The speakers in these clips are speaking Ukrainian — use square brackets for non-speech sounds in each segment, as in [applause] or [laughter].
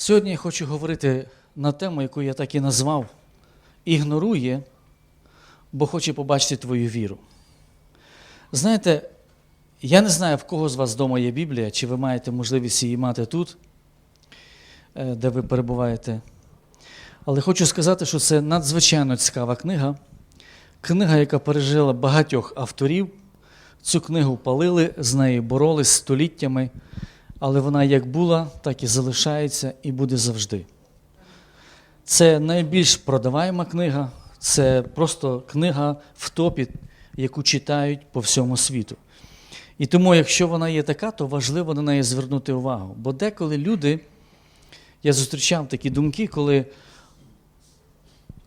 Сьогодні я хочу говорити на тему, яку я так і назвав Ігнорує, бо хоче побачити твою віру. Знаєте, я не знаю, в кого з вас вдома є Біблія, чи ви маєте можливість її мати тут, е, де ви перебуваєте. Але хочу сказати, що це надзвичайно цікава книга. Книга, яка пережила багатьох авторів. Цю книгу палили, з нею боролись століттями, але вона як була, так і залишається і буде завжди. Це найбільш продаваєма книга, це просто книга в топі, яку читають по всьому світу. І тому, якщо вона є така, то важливо на неї звернути увагу. Бо деколи люди, я зустрічав такі думки, коли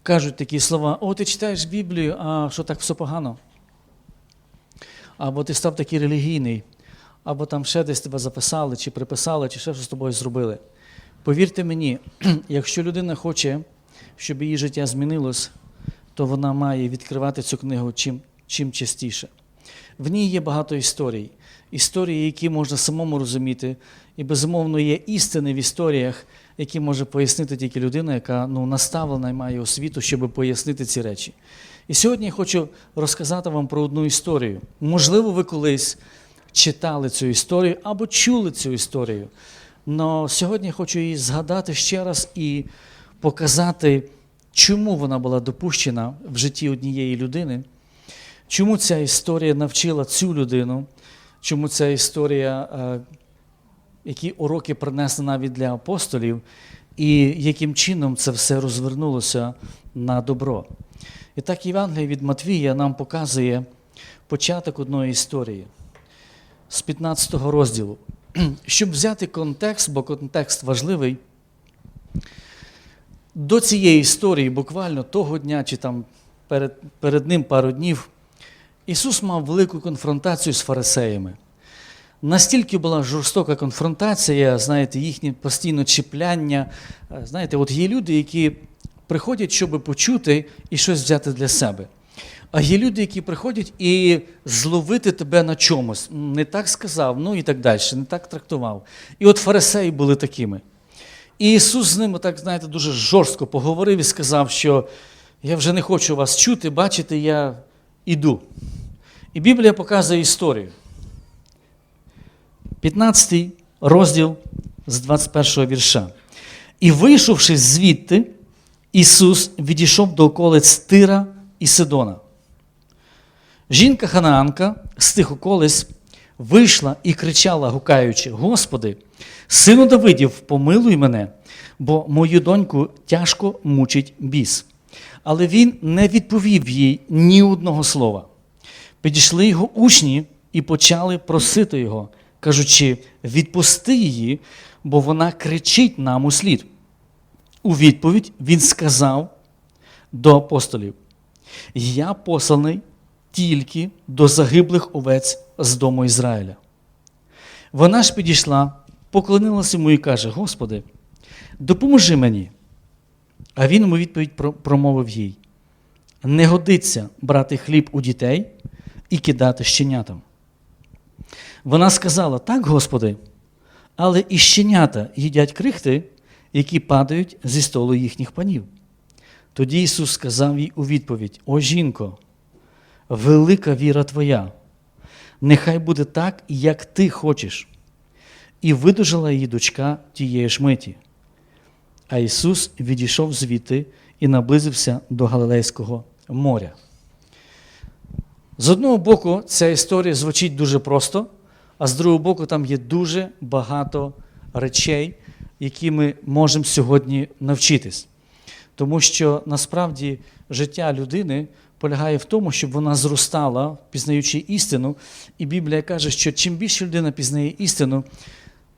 кажуть такі слова: О, ти читаєш Біблію, а що так все погано? Або ти став такий релігійний, або там ще десь тебе записали, чи приписали, чи ще що з тобою зробили. Повірте мені, [clears throat] якщо людина хоче, щоб її життя змінилось, то вона має відкривати цю книгу чим, чим частіше. В ній є багато історій, історії, які можна самому розуміти, і безумовно є істини в історіях, які може пояснити тільки людина, яка ну, наставлена і має освіту, щоб пояснити ці речі. І сьогодні я хочу розказати вам про одну історію. Можливо, ви колись читали цю історію або чули цю історію. Але сьогодні я хочу її згадати ще раз і показати, чому вона була допущена в житті однієї людини, чому ця історія навчила цю людину, чому ця історія, е, які уроки принесла навіть для апостолів, і яким чином це все розвернулося на добро. І так Євангелія від Матвія нам показує початок одної історії з 15 розділу. [clears throat] Щоб взяти контекст, бо контекст важливий, до цієї історії, буквально того дня чи там перед, перед ним пару днів, Ісус мав велику конфронтацію з фарисеями. Настільки була жорстока конфронтація, знаєте, їхнє постійне чіпляння. Знаєте, от є люди, які приходять, щоб почути і щось взяти для себе. А є люди, які приходять і зловити тебе на чомусь. Не так сказав, ну і так далі, не так трактував. І от фарисеї були такими. І Ісус з ними, так знаєте, дуже жорстко поговорив і сказав, що я вже не хочу вас чути, бачите, я іду. І Біблія показує історію. 15 розділ з 21 вірша. І вийшовши звідти, Ісус відійшов до околиць Тира і Сидона. Жінка Ханаанка з тих околиць вийшла і кричала, гукаючи: Господи, сину Давидів, помилуй мене, бо мою доньку тяжко мучить біс. Але він не відповів їй ні одного слова. Підійшли його учні і почали просити його, кажучи: відпусти її, бо вона кричить нам у слід. У відповідь він сказав до апостолів: Я посланий тільки до загиблих овець з дому Ізраїля. Вона ж підійшла, поклонилася йому і каже: Господи, допоможи мені. А він йому відповідь промовив їй: Не годиться брати хліб у дітей і кидати щенятам. Вона сказала: Так, Господи, але і щенята їдять крихти, які падають зі столу їхніх панів. Тоді Ісус сказав їй у відповідь: О жінко, велика віра твоя, нехай буде так, як ти хочеш. І видужала її дочка тієї ж миті. А Ісус відійшов звідти і наблизився до Галилейського моря. З одного боку, ця історія звучить дуже просто, а з другого боку, там є дуже багато речей, які ми можемо сьогодні навчитись. Тому що насправді життя людини полягає в тому, щоб вона зростала, пізнаючи істину. І Біблія каже, що чим більше людина пізнає істину,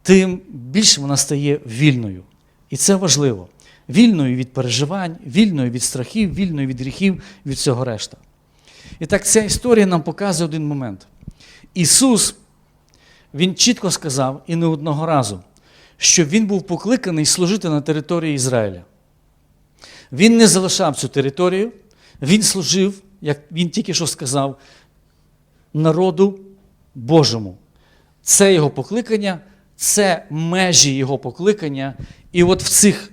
тим більше вона стає вільною. І це важливо. Вільною від переживань, вільною від страхів, вільною від гріхів, від всього решта. І так ця історія нам показує один момент. Ісус, Він чітко сказав і не одного разу, що Він був покликаний служити на території Ізраїля. Він не залишав цю територію, він служив, як він тільки що сказав, народу Божому. Це його покликання, це межі його покликання, і от в, цих,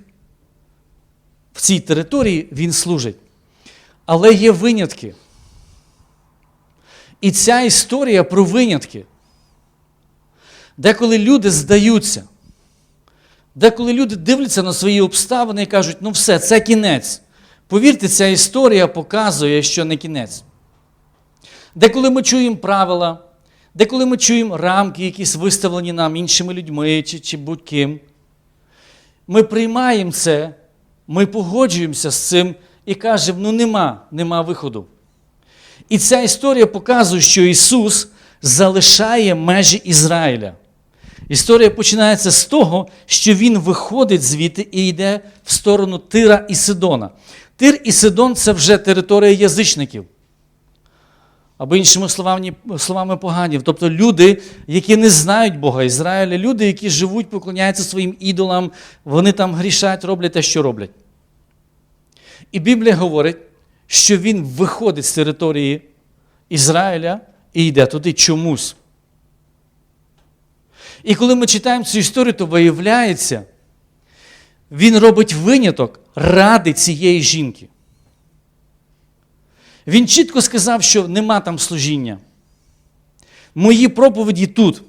в цій території він служить. Але є винятки. І ця історія про винятки. Деколи люди здаються, деколи люди дивляться на свої обставини і кажуть, ну все, це кінець. Повірте, ця історія показує, що не кінець. Деколи ми чуємо правила, деколи ми чуємо рамки, якісь виставлені нам іншими людьми чи, чи будь-ким. Ми приймаємо це, ми погоджуємося з цим і кажемо, ну нема, нема виходу. І ця історія показує, що Ісус залишає межі Ізраїля. Історія починається з того, що Він виходить звідти і йде в сторону Тира і Сидона. Тир і Сидон це вже територія язичників. Або іншими словами, словами поганів. Тобто люди, які не знають Бога Ізраїля, люди, які живуть, поклоняються своїм ідолам, вони там грішать, роблять те, що роблять. І Біблія говорить, що він виходить з території Ізраїля і йде туди чомусь. І коли ми читаємо цю історію, то виявляється, він робить виняток ради цієї жінки. Він чітко сказав, що нема там служіння. Мої проповіді тут.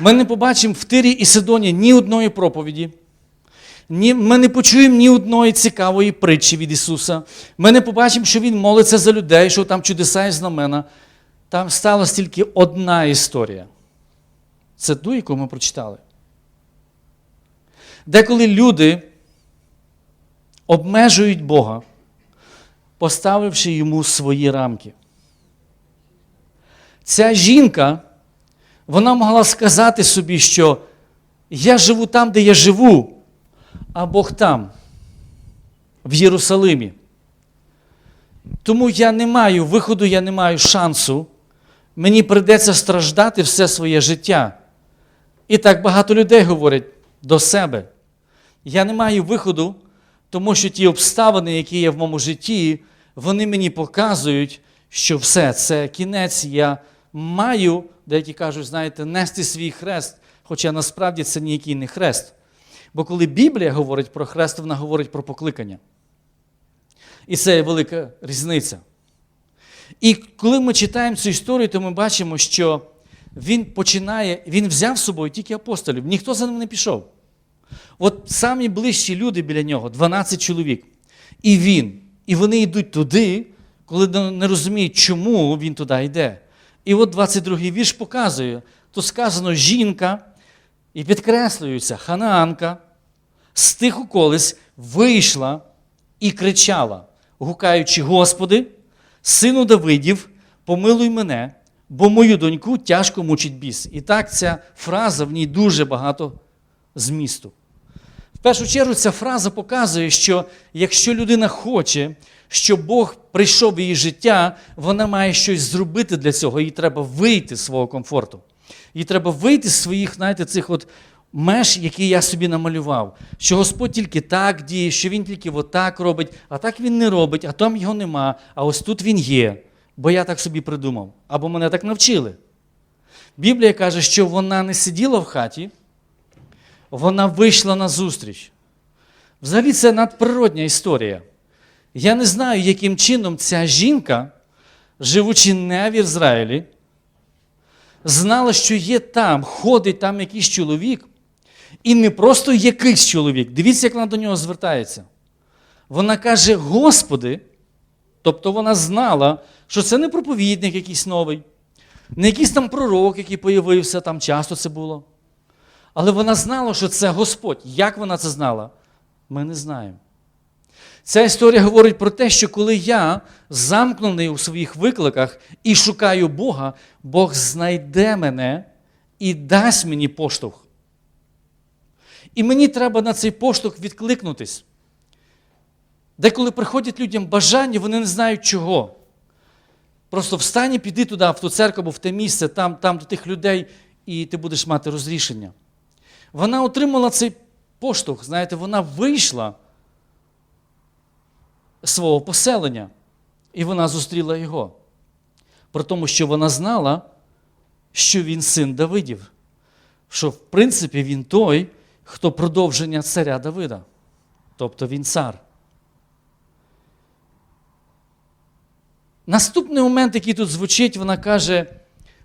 Ми не побачимо в Тирі і Сидоні ні одної проповіді. Ми не почуємо ні одної цікавої притчі від Ісуса. Ми не побачимо, що Він молиться за людей, що там чудеса і знамена. Там сталася тільки одна історія. Це ту, яку ми прочитали. Деколи люди обмежують Бога, поставивши йому свої рамки. Ця жінка, вона могла сказати собі, що я живу там, де я живу, а Бог там, в Єрусалимі. Тому я не маю виходу, я не маю шансу. Мені прийдеться страждати все своє життя. І так багато людей говорять до себе. Я не маю виходу, тому що ті обставини, які є в моєму житті, вони мені показують, що все, це кінець. Я маю, деякі кажуть, знаєте, нести свій хрест, хоча насправді це ніякий не хрест. Бо коли Біблія говорить про хрест, вона говорить про покликання. І це є велика різниця. І коли ми читаємо цю історію, то ми бачимо, що він починає, він взяв з собою тільки апостолів, ніхто за ним не пішов. От самі ближчі люди біля нього 12 чоловік. І він. І вони йдуть туди, коли не розуміють, чому він туди йде. І от 22-й вірш показує: то сказано жінка, і підкреслюється, ханаанка з тих околиць вийшла і кричала, гукаючи: Господи, сину Давидів, помилуй мене, бо мою доньку тяжко мучить біс. І так ця фраза в ній дуже багато змісту. Першу чергу, ця фраза показує, що якщо людина хоче, щоб Бог прийшов в її життя, вона має щось зробити для цього, їй треба вийти з свого комфорту. Їй треба вийти з своїх, знаєте, цих от меж, які я собі намалював. Що Господь тільки так діє, що Він тільки отак робить, а так Він не робить, а там його нема, а ось тут він є. Бо я так собі придумав, або мене так навчили. Біблія каже, що вона не сиділа в хаті, вона вийшла на зустріч. Взагалі, це надприродня історія. Я не знаю, яким чином ця жінка, живучи не в Ізраїлі, знала, що є там, ходить там якийсь чоловік, і не просто якийсь чоловік. Дивіться, як вона до нього звертається. Вона каже: Господи, тобто вона знала, що це не проповідник якийсь новий, не якийсь там пророк, який появився, там часто це було. Але вона знала, що це Господь. Як вона це знала? Ми не знаємо. Ця історія говорить про те, що коли я замкнений у своїх викликах і шукаю Бога, Бог знайде мене і дасть мені поштовх. І мені треба на цей поштовх відкликнутись. Деколи приходять людям бажання, вони не знають чого. Просто встань і піди туди, в ту церкву або в те місце, там, там до тих людей, і ти будеш мати розрішення. Вона отримала цей поштовх, знаєте, вона вийшла з свого поселення, і вона зустріла його. Про тому, що вона знала, що він син Давидів. що в принципі він той, хто продовження царя Давида. Тобто він цар. Наступний момент, який тут звучить, вона каже: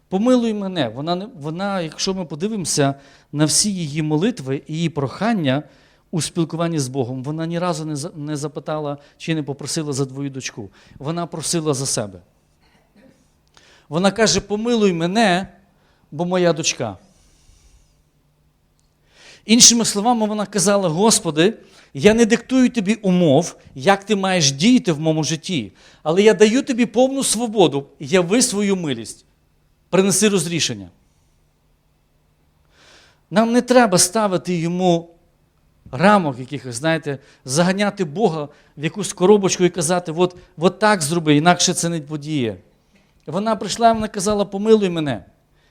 помилуй мене. Вона, вона, якщо ми подивимося на всі її молитви і її прохання у спілкуванні з Богом, вона ні разу не, не запитала чи не попросила за твою дочку. Вона просила за себе. Вона каже: помилуй мене, бо моя дочка. Іншими словами, вона казала: Господи, я не диктую тобі умов, як ти маєш діяти в моєму житті, але я даю тобі повну свободу, яви свою милість, принеси розрішення. Нам не треба ставити йому рамок якихось, знаєте, заганяти Бога в якусь коробочку і казати, от, от так зроби, інакше це не подіє. Вона прийшла і вона казала, помилуй мене,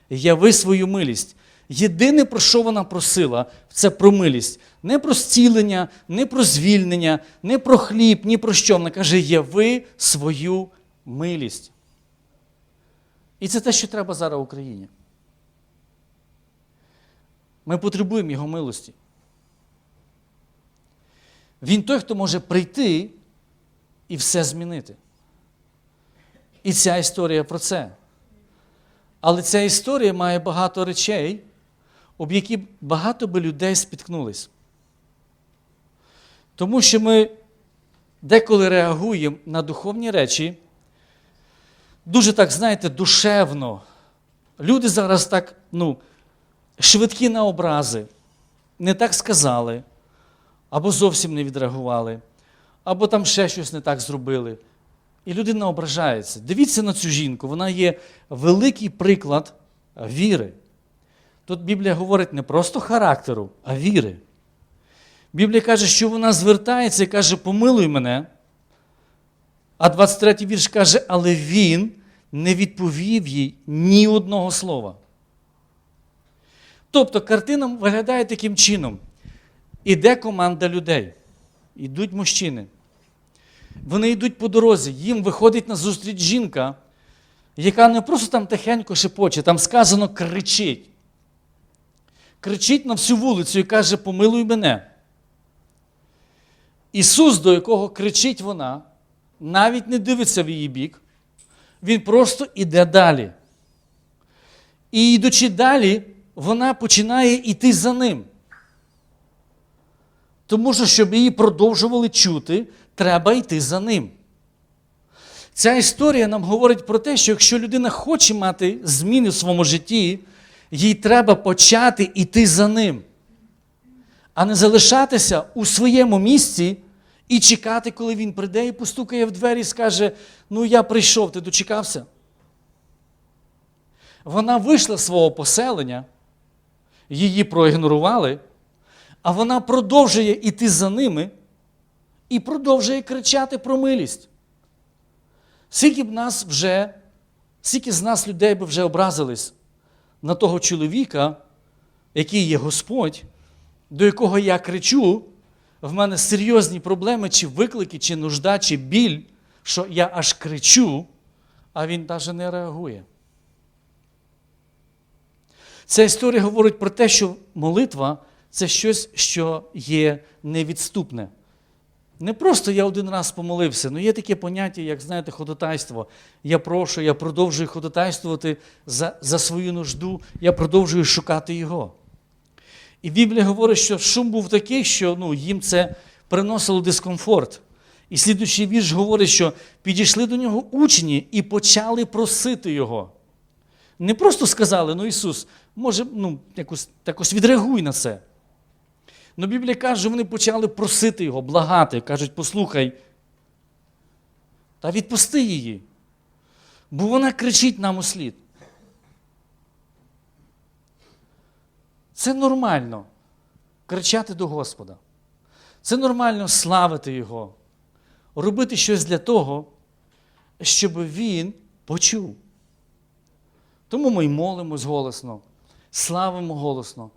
яви свою милість. Єдине, про що вона просила, це про милість. Не про зцілення, не про звільнення, не про хліб, ні про що. Вона каже, яви свою милість. І це те, що треба зараз Україні. Ми потребуємо Його милості. Він той, хто може прийти і все змінити. І ця історія про це. Але ця історія має багато речей, об які багато би людей спіткнулись. Тому що ми деколи реагуємо на духовні речі, дуже так, знаєте, душевно. Люди зараз так, ну, швидкі на образи, не так сказали, або зовсім не відреагували, або там ще щось не так зробили. І людина ображається. Дивіться на цю жінку, вона є великий приклад віри. Тут Біблія говорить не просто характеру, а віри. Біблія каже, що вона звертається і каже, помилуй мене. А 23 вірш каже, але він не відповів їй ні одного слова. Тобто картина виглядає таким чином. Іде команда людей, ідуть мужчини. Вони йдуть по дорозі, їм виходить на зустріч жінка, яка не просто там тихенько шепоче, там сказано кричить. Кричить на всю вулицю і каже, помилуй мене. Ісус, до якого кричить вона, навіть не дивиться в її бік, Він просто іде далі. І йдучи далі, вона починає йти за ним. Тому що, щоб її продовжували чути, треба йти за ним. Ця історія нам говорить про те, що якщо людина хоче мати зміни в своєму житті, їй треба почати йти за ним, а не залишатися у своєму місці і чекати, коли він прийде і постукає в двері і скаже: Ну, я прийшов, ти дочекався. Вона вийшла з свого поселення, її проігнорували, а вона продовжує йти за ними і продовжує кричати про милість. Скільки б нас вже, скільки з нас людей би вже образились на того чоловіка, який є Господь, до якого я кричу, в мене серйозні проблеми, чи виклики, чи нужда, чи біль, що я аж кричу, а він навіть не реагує. Ця історія говорить про те, що молитва це щось, що є невідступне. Не просто я один раз помолився, але є таке поняття, як знаєте, ходатайство. Я прошу, я продовжую ходатайствувати за, за свою нужду, я продовжую шукати його. І Біблія говорить, що шум був такий, що ну, їм це приносило дискомфорт. І слідуючий вірш говорить, що підійшли до нього учні і почали просити його. Не просто сказали, ну Ісус, може, ну, якось, якось відреагуй на це. Ну, Біблія каже, що вони почали просити його, благати. Кажуть, послухай, та відпусти її. Бо вона кричить нам у слід. Це нормально кричати до Господа. Це нормально славити Його, робити щось для того, щоб Він почув. Тому ми й молимось голосно, славимо голосно,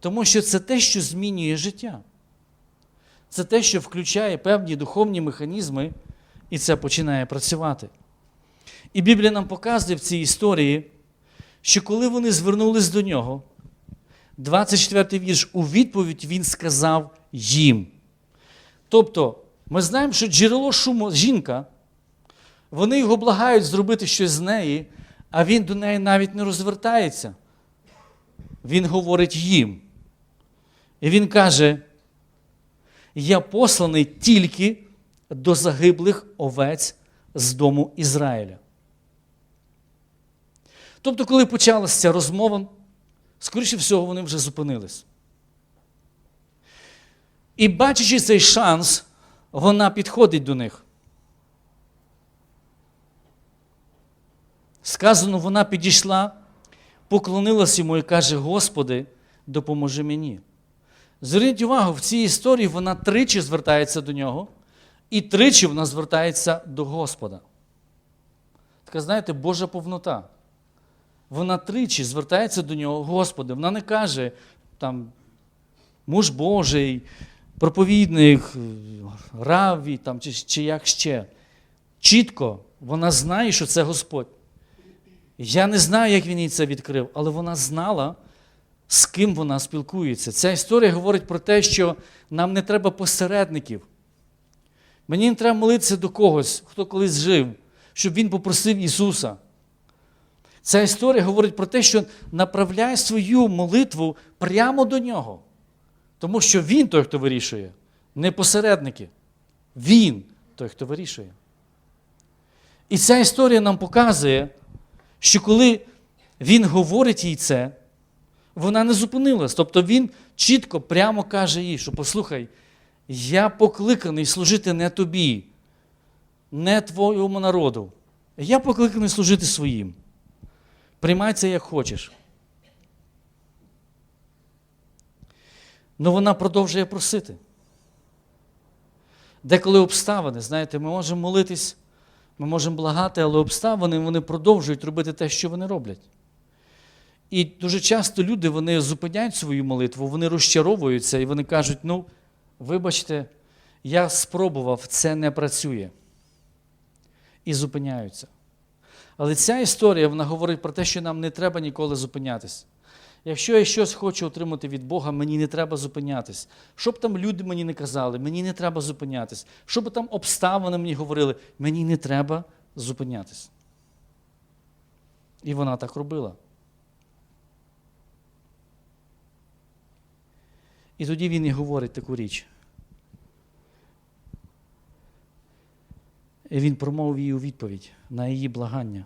тому що це те, що змінює життя. Це те, що включає певні духовні механізми, і це починає працювати. І Біблія нам показує в цій історії, що коли вони звернулись до нього, 24 вірш. У відповідь він сказав їм. Тобто, ми знаємо, що джерело шуму жінка, вони його благають зробити щось з неї, а він до неї навіть не розвертається. Він говорить їм. І він каже: Я посланий тільки до загиблих овець з дому Ізраїля. Тобто, коли почалася розмова, скоріше всього, вони вже зупинились. І бачачи цей шанс, вона підходить до них. Сказано, вона підійшла, поклонилась йому і каже: Господи, допоможи мені. Зверніть увагу, в цій історії вона тричі звертається до нього, і тричі вона звертається до Господа. Така, знаєте, Божа повнота. Вона тричі звертається до нього, Господи. Вона не каже, там, муж Божий, проповідник, раві там, чи, чи як ще. Чітко вона знає, що це Господь. Я не знаю, як він їй це відкрив, але вона знала, з ким вона спілкується. Ця історія говорить про те, що нам не треба посередників. Мені не треба молитися до когось, хто колись жив, щоб він попросив Ісуса. Ця історія говорить про те, що направляй свою молитву прямо до нього. Тому що Він той, хто вирішує, не посередники. Він той, хто вирішує. І ця історія нам показує, що коли він говорить їй це, вона не зупинилась. Тобто він чітко, прямо каже їй, що послухай, я покликаний служити не тобі, не твоєму народу. Я покликаний служити своїм. Приймай це як хочеш. Ну вона продовжує просити. Деколи обставини, знаєте, ми можемо молитись, ми можемо благати, але обставини вони продовжують робити те, що вони роблять. І дуже часто люди вони зупиняють свою молитву, вони розчаровуються і вони кажуть: ну, вибачте, я спробував, це не працює. І зупиняються. Але ця історія вона говорить про те, що нам не треба ніколи зупинятись. Якщо я щось хочу отримати від Бога, мені не треба зупинятись. Що б там люди мені не казали, мені не треба зупинятись. Що б там обставини мені говорили, мені не треба зупинятись. І вона так робила. І тоді він і говорить таку річ. Він промовив їй у відповідь на її благання.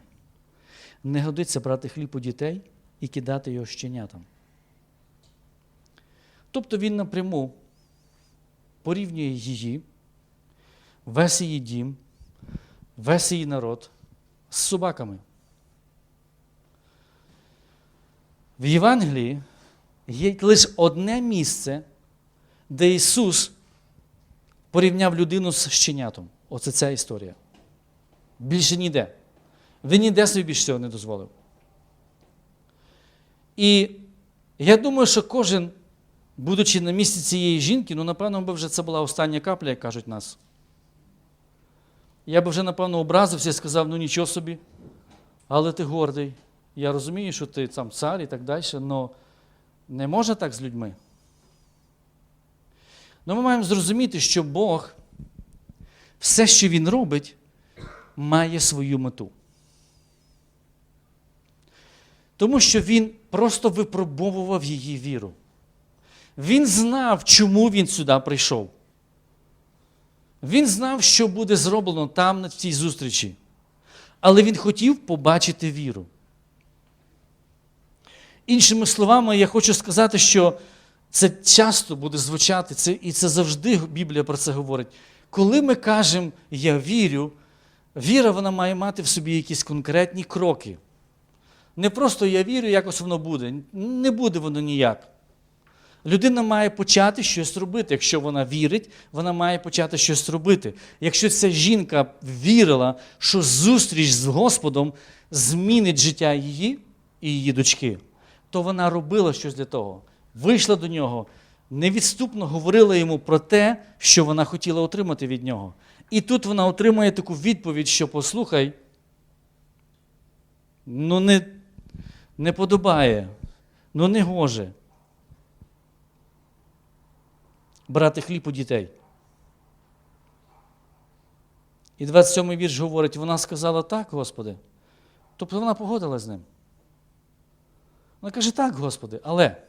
Не годиться брати хліб у дітей і кидати його щенятам. Тобто він напряму порівнює її, весь її дім, весь її народ з собаками. В Євангелії є лише одне місце, де Ісус порівняв людину з щенятом. Оце ця історія. Більше ніде. Він ніде собі більше цього не дозволив. І я думаю, що кожен, будучи на місці цієї жінки, ну, напевно, би вже це була остання капля, як кажуть нас. Я би вже, напевно, образився і сказав, ну нічого собі, але ти гордий. Я розумію, що ти сам цар і так далі, але не можна так з людьми. Ну, ми маємо зрозуміти, що Бог все, що Він робить, має свою мету. Тому що він просто випробовував її віру. Він знав, чому він сюди прийшов. Він знав, що буде зроблено там, на цій зустрічі. Але він хотів побачити віру. Іншими словами, я хочу сказати, що це часто буде звучати, це, і це завжди Біблія про це говорить. Коли ми кажемо я вірю, віра вона має мати в собі якісь конкретні кроки. Не просто я вірю, якось воно буде. Не буде воно ніяк. Людина має почати щось робити. Якщо вона вірить, вона має почати щось робити. Якщо ця жінка вірила, що зустріч з Господом змінить життя її і її дочки, то вона робила щось для того. Вийшла до нього, невідступно говорила йому про те, що вона хотіла отримати від нього. І тут вона отримує таку відповідь, що послухай, ну не, не подобає, ну не гоже. брати хліб у дітей. І 27-й вірш говорить, вона сказала так, Господи. Тобто вона погодилась з ним. Вона каже, так, Господи, але.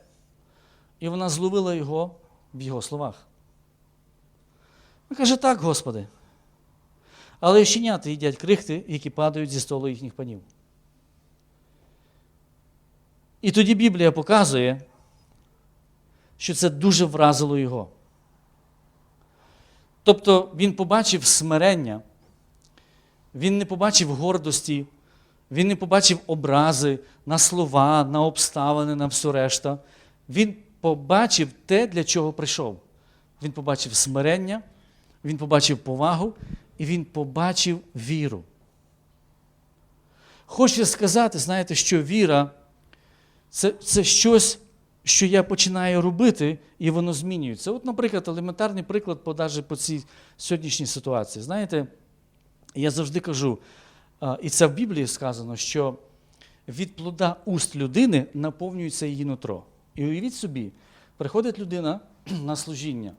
І вона зловила його в його словах. Вона каже, так, Господи. Але щенята їдять крихти, які падають зі столу їхніх панів. І тоді Біблія показує, що це дуже вразило його. Тобто він побачив смирення, він не побачив гордості, він не побачив образи на слова, на обставини, на все решта. Він побачив те, для чого прийшов. Він побачив смирення, він побачив повагу і він побачив віру. Хочу сказати, знаєте, що віра це, це щось, що я починаю робити, і воно змінюється. От, наприклад, елементарний приклад по, по цій сьогоднішній ситуації. Знаєте, я завжди кажу, і це в Біблії сказано, що від плода уст людини наповнюється її нутро. І уявіть собі, приходить людина [clears throat] на служіння,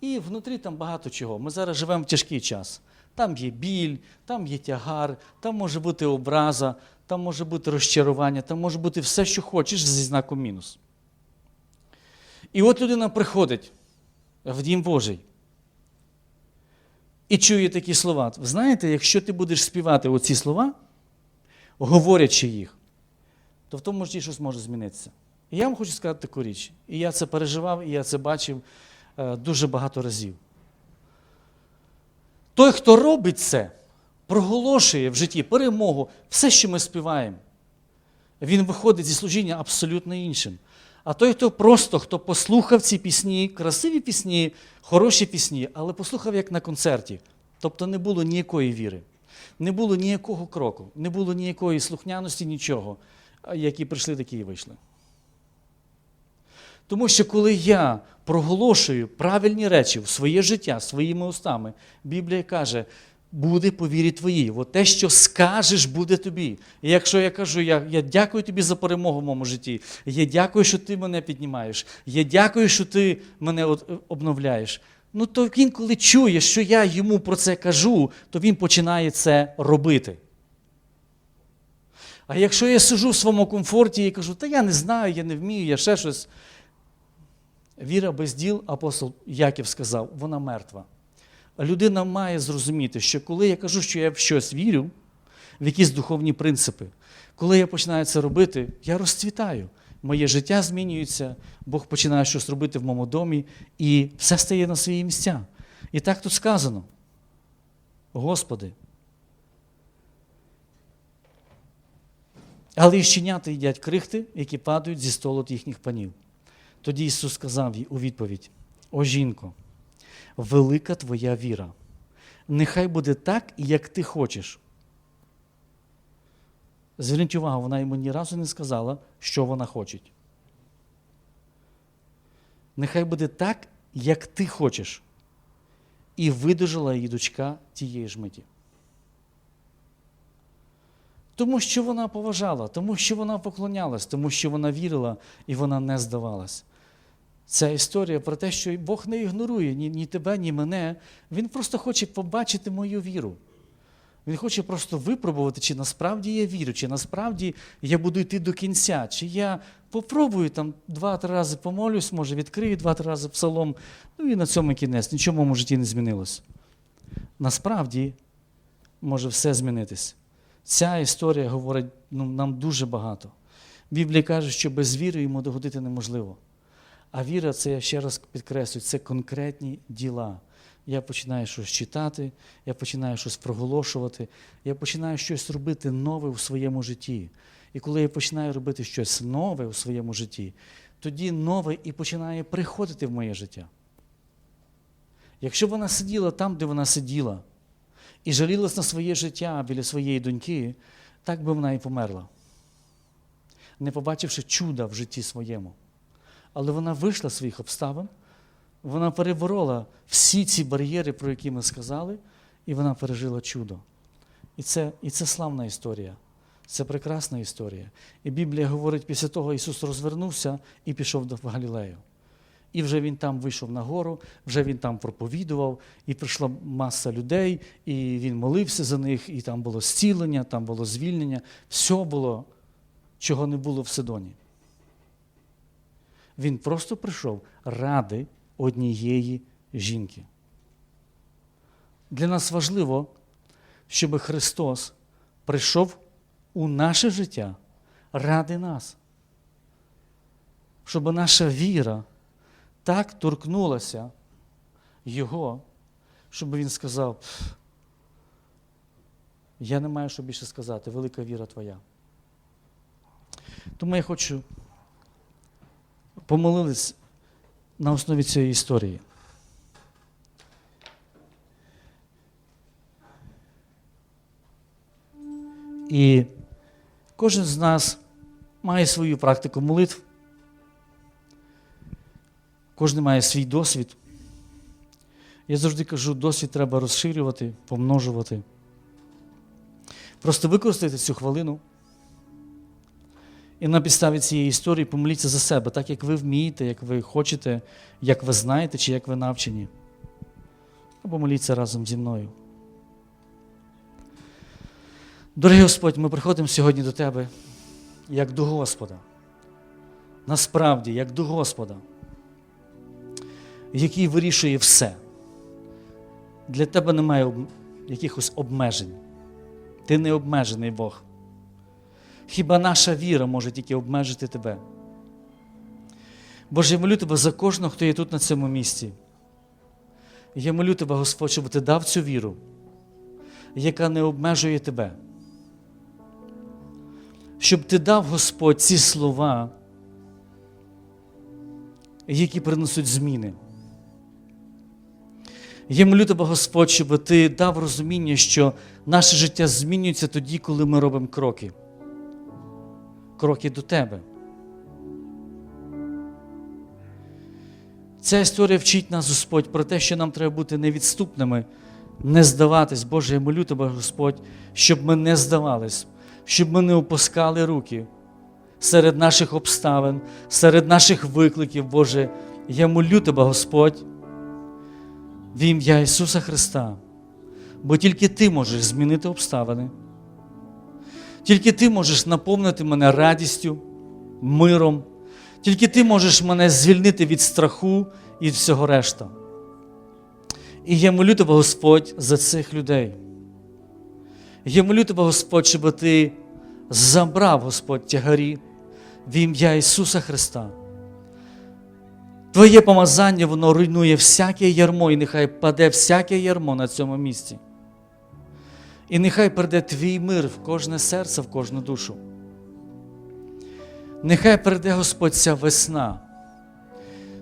і внутрі там багато чого. Ми зараз живемо в тяжкий час. Там є біль, там є тягар, там може бути образа, там може бути розчарування, там може бути все, що хочеш, зі знаком мінус. І от людина приходить в Дім Божий і чує такі слова. Знаєте, якщо ти будеш співати оці слова, говорячи їх, то в тому житті щось може змінитися. Я вам хочу сказати таку річ. І я це переживав, і я це бачив е, дуже багато разів. Той, хто робить це, проголошує в житті перемогу, все, що ми співаємо, він виходить зі служіння абсолютно іншим. А той, хто просто хто послухав ці пісні, красиві пісні, хороші пісні, але послухав як на концерті, тобто не було ніякої віри, не було ніякого кроку, не було ніякої слухняності, нічого, які прийшли, такі і вийшли. Тому що коли я проголошую правильні речі в своє життя своїми устами, Біблія каже, буде по вірі твоїй. От те, що скажеш, буде тобі. І якщо я кажу, я, я дякую тобі за перемогу в моєму житті, я дякую, що ти мене піднімаєш, я дякую, що ти мене от, е, обновляєш. Ну, то він, коли чує, що я йому про це кажу, то він починає це робити. А якщо я сижу в своєму комфорті і кажу, та я не знаю, я не вмію, я ще щось. Віра без діл, апостол Яків сказав, вона мертва. Людина має зрозуміти, що коли я кажу, що я в щось вірю, в якісь духовні принципи, коли я починаю це робити, я розцвітаю. Моє життя змінюється, Бог починає щось робити в моєму домі, і все стає на свої місця. І так тут сказано. Господи. Але і щенята їдять крихти, які падають зі столу їхніх панів. Тоді Ісус сказав їй у відповідь: О жінко, велика твоя віра. Нехай буде так, як ти хочеш. Зверніть увагу, вона йому ні разу не сказала, що вона хоче. Нехай буде так, як ти хочеш. І видужила її дочка тієї ж миті. Тому що вона поважала, тому що вона поклонялась, тому що вона вірила і вона не здавалась. Ця історія про те, що Бог не ігнорує ні, ні тебе, ні мене. Він просто хоче побачити мою віру. Він хоче просто випробувати, чи насправді я вірю, чи насправді я буду йти до кінця, чи я попробую там два-три рази помолюсь, може, відкрию два-три рази псалом, ну і на цьому кінець. Нічого в житті не змінилось. Насправді може все змінитись. Ця історія говорить ну, нам дуже багато. Біблія каже, що без віри йому догодити неможливо. А віра це, я ще раз підкреслюю, це конкретні діла. Я починаю щось читати, я починаю щось проголошувати, я починаю щось робити нове у своєму житті. І коли я починаю робити щось нове у своєму житті, тоді нове і починає приходити в моє життя. Якщо вона сиділа там, де вона сиділа, і жалілась на своє життя біля своєї доньки, так би вона і померла, не побачивши чуда в житті своєму. Але вона вийшла з своїх обставин, вона переборола всі ці бар'єри, про які ми сказали, і вона пережила чудо. І це, і це славна історія. Це прекрасна історія. І Біблія говорить, після того Ісус розвернувся і пішов до Галілею. І вже він там вийшов на гору, вже він там проповідував, і прийшла маса людей, і він молився за них, і там було зцілення, там було звільнення. Все було, чого не було в Сидоні. Він просто прийшов ради однієї жінки. Для нас важливо, щоб Христос прийшов у наше життя ради нас. Щоб наша віра так торкнулася Його, щоб Він сказав, я не маю що більше сказати, велика віра твоя. Тому я хочу помолитись на основі цієї історії. І кожен з нас має свою практику молитв. Кожен має свій досвід. Я завжди кажу, досвід треба розширювати, помножувати. Просто використайте цю хвилину. І на підставі цієї історії помоліться за себе, так як ви вмієте, як ви хочете, як ви знаєте, чи як ви навчені. Або моліться разом зі мною. Дорогий Господь, ми приходимо сьогодні до Тебе як до Господа. Насправді, як до Господа, який вирішує все. Для тебе немає якихось обмежень. Ти не обмежений Бог. Хіба наша віра може тільки обмежити тебе? Боже, я молю тебе за кожного, хто є тут на цьому місці. Я молю тебе, Господь, щоб ти дав цю віру, яка не обмежує тебе. Щоб ти дав, Господь, ці слова, які принесуть зміни. Я молю тебе, Господь, щоб ти дав розуміння, що наше життя змінюється тоді, коли ми робимо кроки. Кроки до тебе. Ця історія вчить нас, Господь, про те, що нам треба бути невідступними, не здаватись. Боже, я молю тебе, Господь, щоб ми не здавались, щоб ми не опускали руки серед наших обставин, серед наших викликів, Боже. Я молю тебе, Господь, в ім'я Ісуса Христа, бо тільки Ти можеш змінити обставини. Тільки Ти можеш наповнити мене радістю, миром. Тільки Ти можеш мене звільнити від страху і всього решта. І я молю тебе, Господь, за цих людей. Я молю тебе, Господь, щоб Ти забрав, Господь, тягарі в ім'я Ісуса Христа. Твоє помазання, воно руйнує всяке ярмо, і нехай паде всяке ярмо на цьому місці. І нехай прийде твій мир в кожне серце, в кожну душу. Нехай прийде Господь ця весна.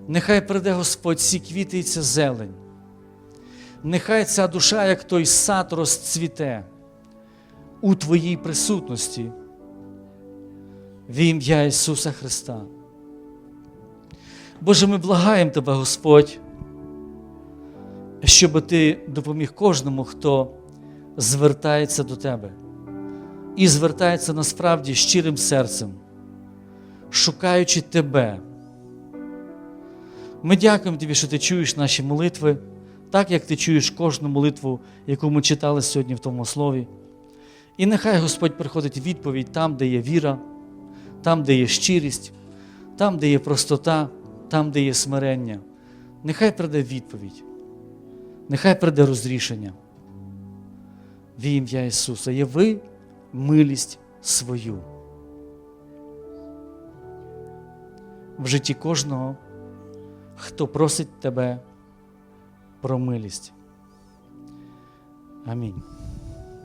Нехай прийде Господь ці квіти і ця зелень. Нехай ця душа, як той сад, розцвіте у Твоїй присутності. В ім'я Ісуса Христа. Боже, ми благаємо Тебе, Господь, щоб Ти допоміг кожному, хто звертається до Тебе і звертається насправді щирим серцем, шукаючи Тебе. Ми дякуємо Тобі, що Ти чуєш наші молитви, так як Ти чуєш кожну молитву, яку ми читали сьогодні в тому слові. І нехай Господь приходить відповідь там, де є віра, там, де є щирість, там, де є простота, там, де є смирення. Нехай прийде відповідь, нехай прийде розрішення. В ім'я Ісуса яви милість свою. В житті кожного, хто просить тебе про милість. Амінь.